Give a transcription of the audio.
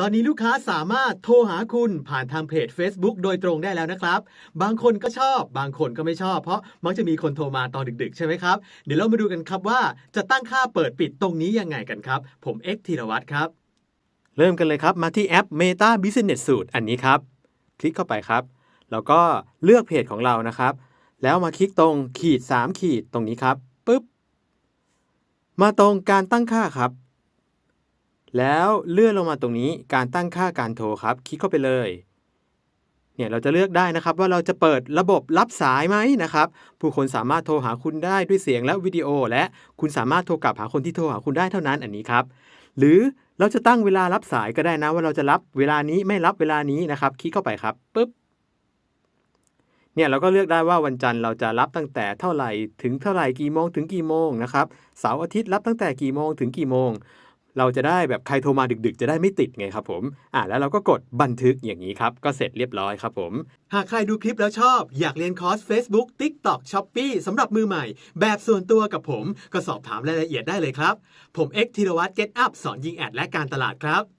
ตอนนี้ลูกค้าสามารถโทรหาคุณผ่านทางเพจ Facebook โดยตรงได้แล้วนะครับ บางคนก็ชอบ บางคนก็ไม่ชอบ เพราะมักจะมีคนโทรมาตอนดึกๆ ใช่ไหมครับ เดี๋ยวเรามาดูกันครับว่าจะตั้งค่าเปิดปิดตรงนี้ยังไงกันครับ ผมเอ็กธีรวัตรครับ เริ่มกันเลยครับ มาที่แอป Meta Business Suite อันนี้ครับ คลิกเข้าไปครับ แล้วก็เลือกเพจของเรานะครับ แล้วมาคลิกตรงขีด 3 ขีดตรงนี้ครับปึ๊บ มาตรงการตั้งค่าครับ แล้วเลื่อนลงมาตรงนี้การตั้งค่าการโทรครับ คลิกเข้าไปเลย เนี่ยเราจะเลือกได้นะครับว่าเราจะเปิดระบบรับสายไหมนะครับ ผู้คนสามารถโทรหาคุณได้ด้วยเสียงและวิดีโอ และคุณสามารถโทรกลับหาคนที่โทรหาคุณได้เท่านั้นอันนี้ครับ หรือเราจะตั้งเวลารับสายก็ได้นะ ว่าเราจะรับเวลานี้ไม่รับเวลานี้นะครับ คลิกเข้าไปครับปึ๊บเนี่ยเราก็เลือกได้ว่าวันจันทร์เราจะรับตั้งแต่เท่าไหร่ถึงเท่าไหร่กี่โมงถึงกี่โมงนะครับเสาร์อาทิตย์รับตั้งแต่กี่โมงถึงกี่โมง เราจะได้แบบใครโทรมาดึกๆ จะได้ไม่ติดไงครับผมอ่าแล้วเราก็กดบันทึกอย่างนี้ครับ ก็เสร็จเรียบร้อยครับผม หากใครดูคลิปแล้วชอบ อยากเรียนคอร์ส Facebook TikTok Shopee สำหรับมือใหม่ แบบส่วนตัวกับผม ก็สอบถามรายละเอียดได้เลยครับ ผมเอ็กธีรวัตรเก็ตอัพสอนยิงแอดและการตลาดครับ